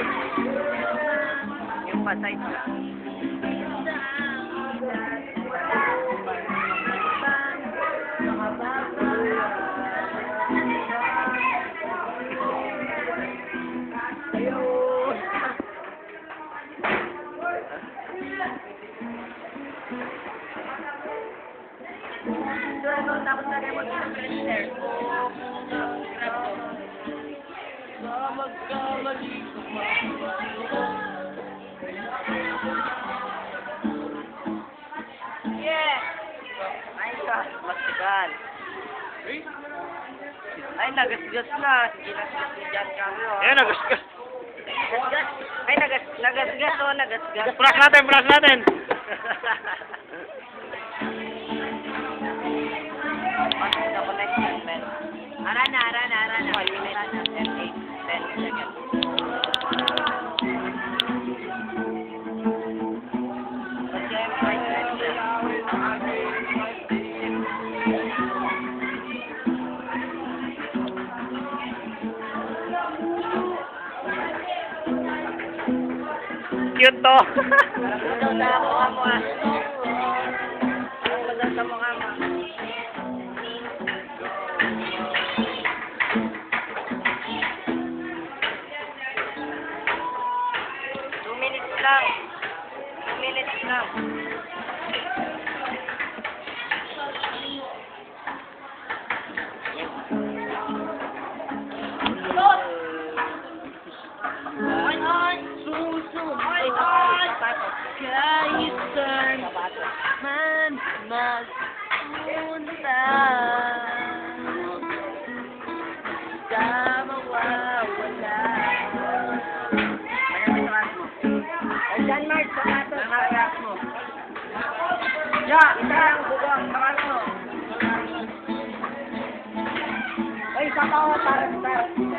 side. Yung pa side lang. Rin mag-pressure. Yeah! Ay ka, masigan. Ay, nagasgas na. Sige na si Jan Carlo. Ayan, nagasgas. Nagasgas. Ay, nagas, nagasgas o, nagasgas. Brush natin, brush natin. Cute to. Magpunta Sa mawawala Ayan, Mark, sapatos, sapatos mo. Ya, isa lang, bugong, sapatos mo. Ay, sapatos, taras, taras.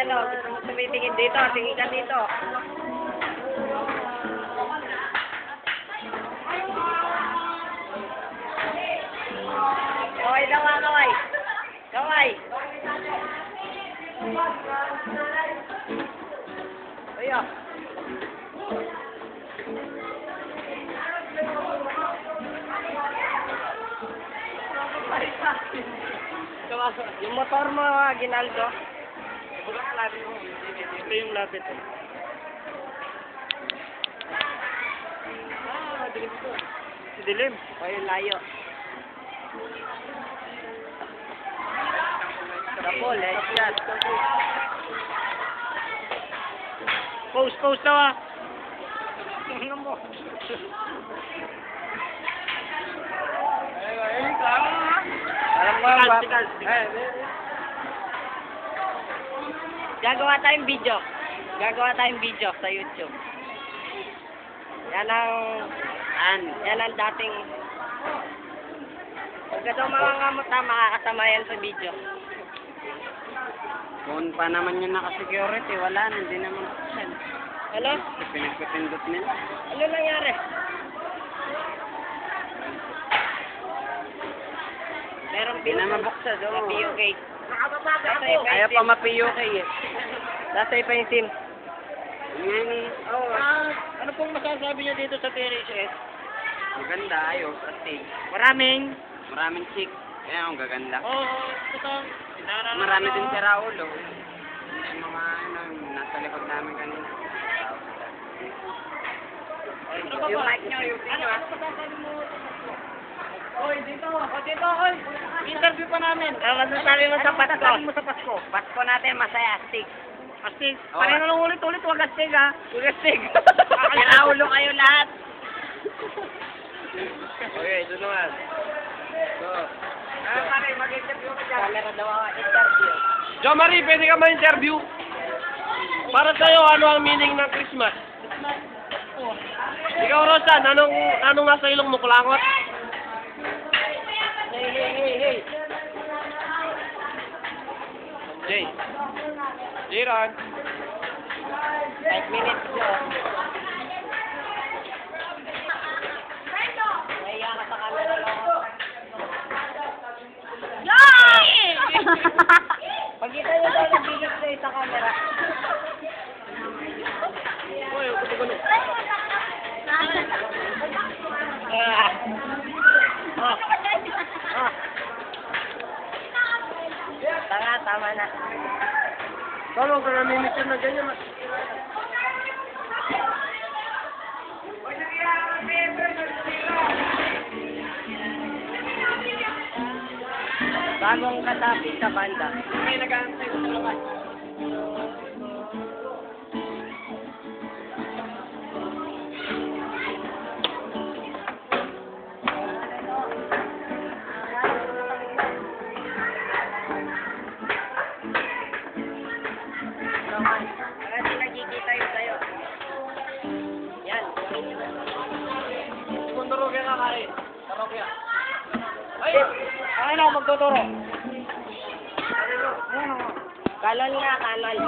O, yan o. Gusto mo tumitingin dito. Tingin ka dito. Kaway daw nga, kaway. Kaway. Ayan. Yung motor mo, Ginaldo. Ito yung lapit. eh. Ah, dilim to. Si Dilim. O yung layo. Kapol, eh, shot. Post, post daw ah. Ano mo? Alam mo, ba? sikat. Gagawa tayong video. Gagawa tayong video sa YouTube. Yan ang... An, yan ang dating... Pagka daw mga ngamot na makakasama yan sa video. Kung pa naman yung naka-security, wala na, hindi naman. Ano? Kasi pinagpipindot nila. Ano nangyari? Meron Hindi na mabuksan, Sa oo. POK. Ayaw pa mapiyo kay eh. Nasa iba yung sim. Yan eh. Oh, ah, ano pong masasabi niyo dito sa TRHS? Maganda, ayos, astig. Maraming. Maraming chick. Ayan, ang gaganda. Oo, oh, ito. Marami din si Raulo. Yung mga, ano, nasa likod namin kanina. Ano ba Yung mic niyo, yung Ano video, ah. ano? Oy, dito. O, dito, oy. Interview pa namin. Ano masasabi mo sa Ano Pasko? masasabi mo sa Pasko? Pasko natin masaya, astig. Astig. Oo. Pareho lang ulit-ulit, wag astig ha. Huwag astig. Kakalaw. Kinaulo kayo lahat. Okay, tulungan. Go. Ah, pare, mag-interview ka dyan. Camera daw ako interview. Jo Marie, pwede ka ma-interview? Para sa'yo, ano ang meaning ng Christmas? Ikaw, Rosan, anong, anong nasa ilong mo, kulangot? Hey, hey, hey, hey. Jay. Jiran. 5 minutes, ako. Pagkita niyo daw ng bilis ko sa camera. Uy, gusto ko Ah. Ah. Ah. Tanga, tama na. Tolo, ka namimit yun na ganyan. Bagong katapi sa banda. Okay, nag-aantay sa labas. Rogya ka, Kari. Tarogya. Ay! Ay, na magtuturo. Kanan nga, kanan.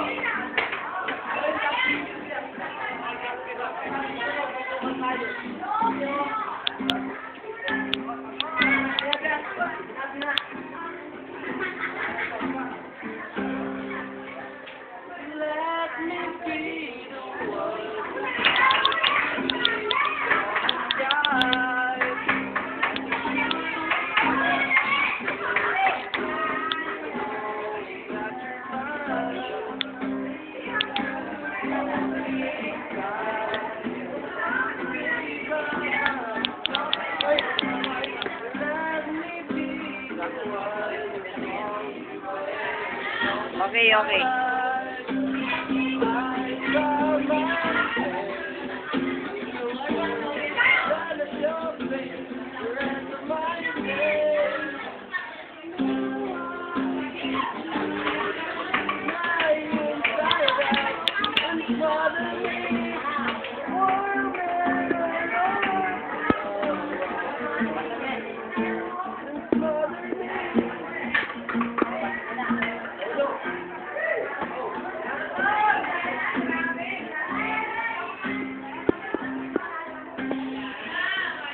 Okay.